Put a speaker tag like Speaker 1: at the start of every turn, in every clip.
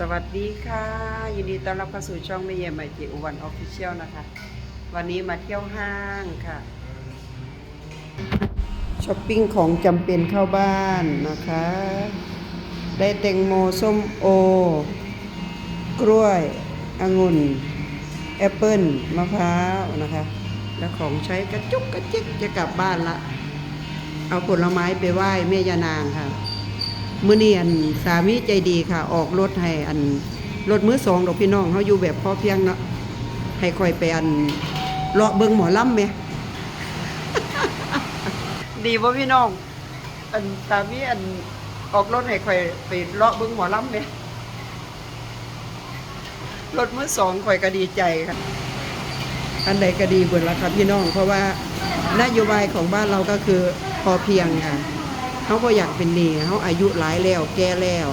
Speaker 1: สวัสดีค่ะ ยินดีต้อนรับเข้าสู่ช่องไม่เยี่ยมใหม่จิอุวันออฟฟิเชียลนะคะ วันนี้มาเที่ยวห้างค่ะช้อปปิ้งของจำเป็นเข้าบ้านนะคะ ได้แตงโมส้มโอ กล้วยองุ่น แอปเปิ้ลมะพร้าวนะคะ แล้วของใช้กระจุกกระจิกจะกลับบ้านละ เอาผลไม้ไปไหว้แม่ยานางค่ะ มื่อนี้อันสามีใจดีค่ะ ออกรถให้อันรถมือสองดอกพี่น้องเขาอยู่แบบพอเพียงเนาะให้คอยไปอันเลาะเบิงหมอลำไหมดีป่ะพี่น้อง อันสามีอันออกรถให้คอยไปเลาะเบิงหมอลำไหมรถมือสองคอยก็ดีใจค่ะอันใดก็ดีเบิดละครับพี่น้อง เพราะว่านโยบายของบ้านเราก็คือพอเพียงค่ะ เขาก็อยากเป็นหนี้เขาอายุหลายแล้วแก่แล้ว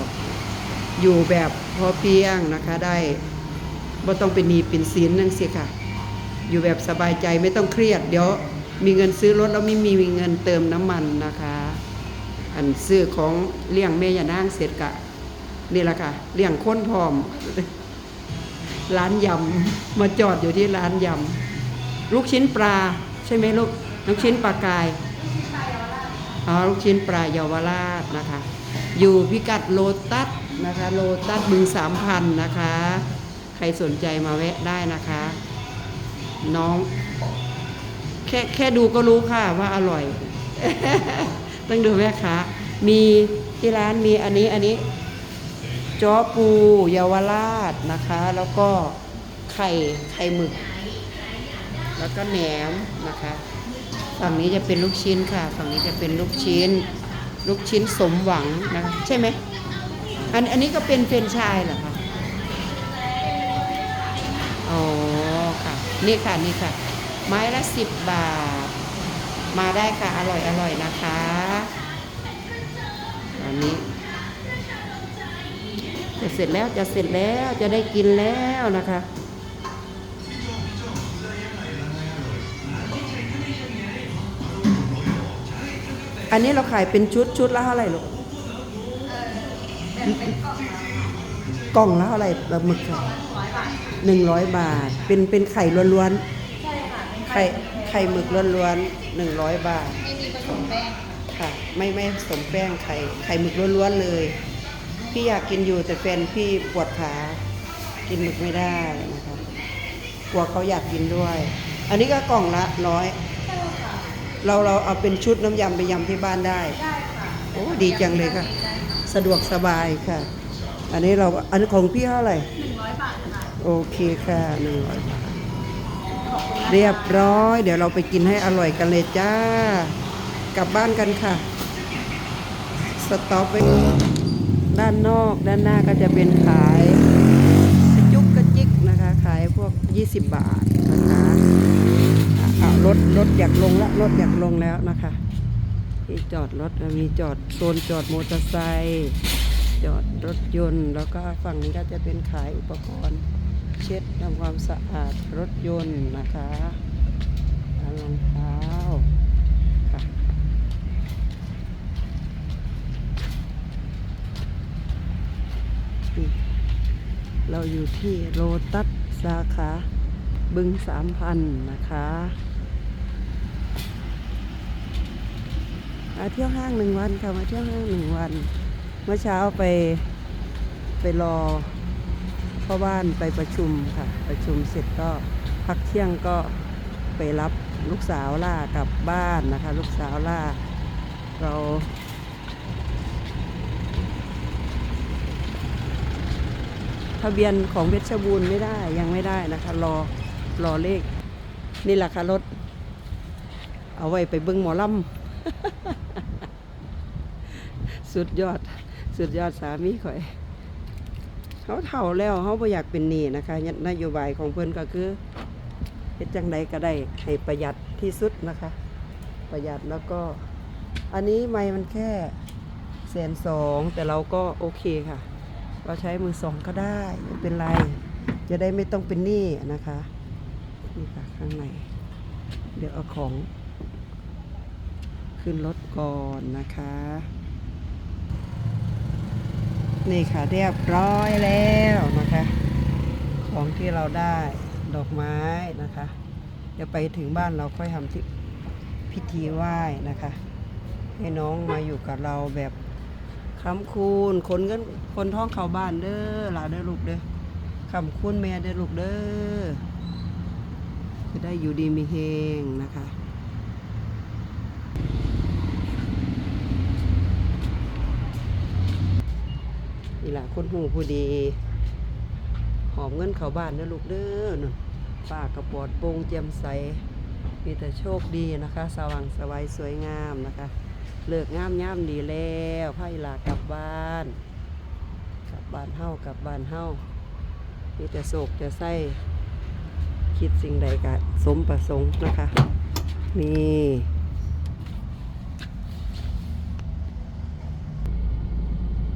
Speaker 1: อยู่แบบพอเพียงนะคะได้บ่ต้องเป็นหนี้เป็นสินนั่นสิค่ะ อยู่แบบสบายใจไม่ต้องเครียด เดี๋ยวมีเงินซื้อรถแล้วไม่มีเงินเติมน้ำมันนะคะ อันซื้อของเลี้ยงแม่ยานางเสร็จกะนี่แหละค่ะเลี้ยงค้นพร้อม ร้านยำมาจอดอยู่ที่ร้านยำลูกชิ้นปลา ใช่ไหมลูกลูกชิ้นปลากาย อ๋อลูกชิ้นปลาเยาวราชนะคะ อยู่พิกัดโลตัสนะคะโลตัสบึงสามพันนะคะ ใครสนใจมาแวะได้นะคะ น้อง แค่แค่ดูก็รู้ค่ะว่าอร่อย ต้องดูแม่ค้ามีที่ร้านมีอันนี้อันนี้จ้อปูเยาวราชนะคะ แล้วก็ไข่ไข่หมึก แล้วก็แหนมนะคะ ฝั่งนี้จะเป็นลูกชิ้นค่ะ ฝั่งนี้จะเป็นลูกชิ้น ลูกชิ้นสมหวังนะคะใช่ไหมอันอันนี้ก็เป็นเฟรนไชายเหรอคะอ๋อค่ะนี่ค่ะนี่ค่ะ ไม้ละสิบบาท มาได้ค่ะอร่อยอร่อยนะคะอันนี้จะเสร็จแล้วจะเสร็จแล้วจะได้กินแล้วนะคะ อันนี้เราขายเป็นชุดชุดละเท่าไหร่ลูกกล่องละเท่าไหร่ปลาหมึกค่ะหนึ่งร้อยบาท เป็นเป็นไข่ล้วน
Speaker 2: ใช่ค่ะเป็น
Speaker 1: ๆ
Speaker 2: ไข่
Speaker 1: ไข่ไข่หมึกล้วนๆหนึ่งร้อยบาท
Speaker 2: ไม่มีผสมแป้ง
Speaker 1: ค่ะ ไม่ไม่ผสมแป้งไข่ไข่หมึกล้วนๆเลย พี่อยากกินอยู่แต่แฟนพี่ปวดขากินหมึกไม่ได้นะคะกลัวเขาอยากกินด้วย อันนี้ก็กล่องละร้อย
Speaker 2: ใช่ค่ะ
Speaker 1: เราเราเอาเป็นชุดน้ำยำไปยำที่บ้านได้
Speaker 2: ได้ค่ะ
Speaker 1: โอ้ดีจังเลยค่ะ
Speaker 2: ได้ค่ะ
Speaker 1: สะดวกสบายค่ะ อันนี้เราอันนของพี่เท่าไหร่
Speaker 2: หนึ่งร้อยบาทค่ะ
Speaker 1: โอเคค่ะหนึ่งร้อยบาทเรียบร้อย เดี๋ยวเราไปกินให้อร่อยกันเลยจ้า กลับบ้านกันค่ะ สต็อปไปด้านนอกด้านหน้าก็จะเป็นขายกระจุกกระจิกนะคะ ขายพวก 20 บาทนะคะอะอะร ถรถอยากลงแล้วรถอยากลงแล้วนะคะที่จอดรถมีจอดโซนจอดมอเตอร์ไซค์จอดรถยนต์ แล้วก็ฝั่งนี้ก็จะเป็นขายอุปกรณ์ เช็ดทำความสะอาดรถยนต์นะคะรองเท้าค่ะเราอยู่ที่โรตัสสาขาบึงสามพันนะคะ มาเที่ยวห้างหนึ่งวันค่ะมาเที่ยวห้างหนึ่งวัน เมื่อเช้าไปไปรอพ่อบ้านไปประชุมค่ะ ประชุมเสร็จก็พักเที่ยงก็ไปรับลูกสาวล่ากลับบ้านนะคะ ลูกสาวล่าเราทะเบียนของเพชรบูรณ์ไม่ได้ยังไม่ได้นะคะ รอรอเลข นี่แหละค่ะรถ เอาไว้ไปเบิ้งหมอลำ สุดยอด สุดยอดสามีข่อย เขาเท่าแล้วเขาบ่อยากเป็นหนี้นะคะนโยบายของเพื่อนก็คือเฮ็ดจังใดก็ได้ให้ประหยัดที่สุดนะคะ ประหยัดแล้วก็ อันนี้ไม่มันแค่แสนสองแต่เราก็โอเคค่ะ เราใช้มือสองก็ได้ไม่เป็นไร จะได้ไม่ต้องเป็นหนี้นะคะนี่ค่ะข้างในเดี๋ยวเอาของ ขึ้นรถก่อนนะคะ นี่ค่ะเรียบร้อยแล้วนะคะ ของที่เราได้ดอกไม้นะคะ เดี๋ยวไปถึงบ้านเราค่อยทำที่พิธีไหว้นะคะ ให้น้องมาอยู่กับเราแบบคำคูณคนกันคนท้องเขาบ้านเด้อหลาเด้อลูกเด้อคำคูณแม่เด้อลูกเด้อจะได้อยู่ดีมีเฮงนะคะ นี่แห ละคนหูผู้ดี หอมเงินเขาบ้านเด้อลูกเด้อนู่นป้ากระปอดโปงแจ่มใส มีแต่โชคดีนะคะ สว่างสวัยสวยงามนะคะ เลิกงามย่ามดีแล้วไพ่ลากลับบ้าน กลับบ้านเฮากลับบ้านเฮามีแต่โศกจะไส้คิดสิ่งใดกะสมประสงค์นะคะ นี่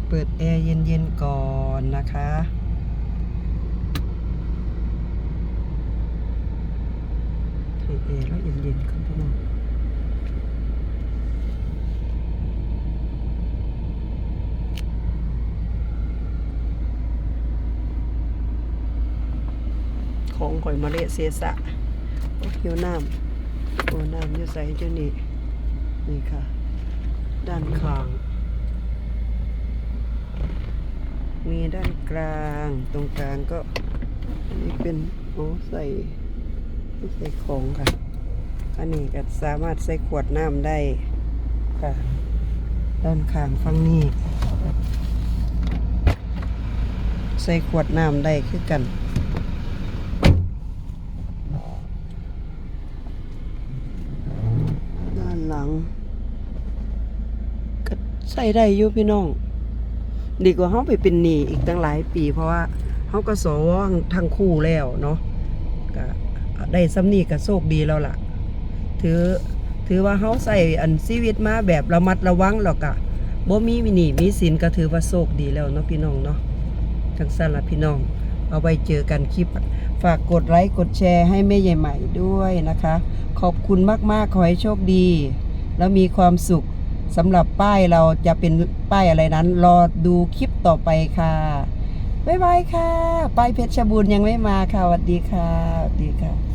Speaker 1: เปิดแอร์เย็นๆก่อนนะคะ เปิดแอร์แล้วเย็นๆครับพี่น้องของข่อยมาเลเซียสะโอ้หิวน้ำโอ้น้ำอยู่ใส่เจ้านี่นี่ค่ะ ด้านข้าง มีด้านกลาง ตรงกลางก็อันนี้เป็นโอ้ใส่ใส่ของค่ะ อันนี้ก็สามารถใส่ขวดน้ำได้ค่ะ ด้านข้างฝั่งนี้ ใส่ขวดน้ำได้คือกันด้านหลัง ก็ใส่ได้อยู่พี่น้อง ดีกว่าเขาไปเป็นหนี้อีกตั้งหลายปี เพราะว่าเขาก็สวงทั้งคู่แล้วเนาะก็ได้สำนีก็โชคดีแล้วล่ะ ถือถือว่าเขาใส่อันชีวิตมาแบบระมัดระวังแล้วก็บ่มีมีหนีมีสินก็ถือว่าโชคดีแล้วเนาะพี่น้องเนาะทั้งสั้นละพี่น้อง เอาไปเจอกันคลิป ฝากกดไลค์กดแชร์ให้แม่ใหญ่ใหม่ด้วยนะคะ ขอบคุณมากๆ ขอให้โชคดี แล้วมีความสุข สำหรับป้ายเราจะเป็นป้ายอะไรนั้น รอดูคลิปต่อไปค่ะบ๊ายบายค่ะ ป้ายเพชรบูรณ์ยังไม่มาค่ะสวัสดีค่ะสวัสดีค่ะ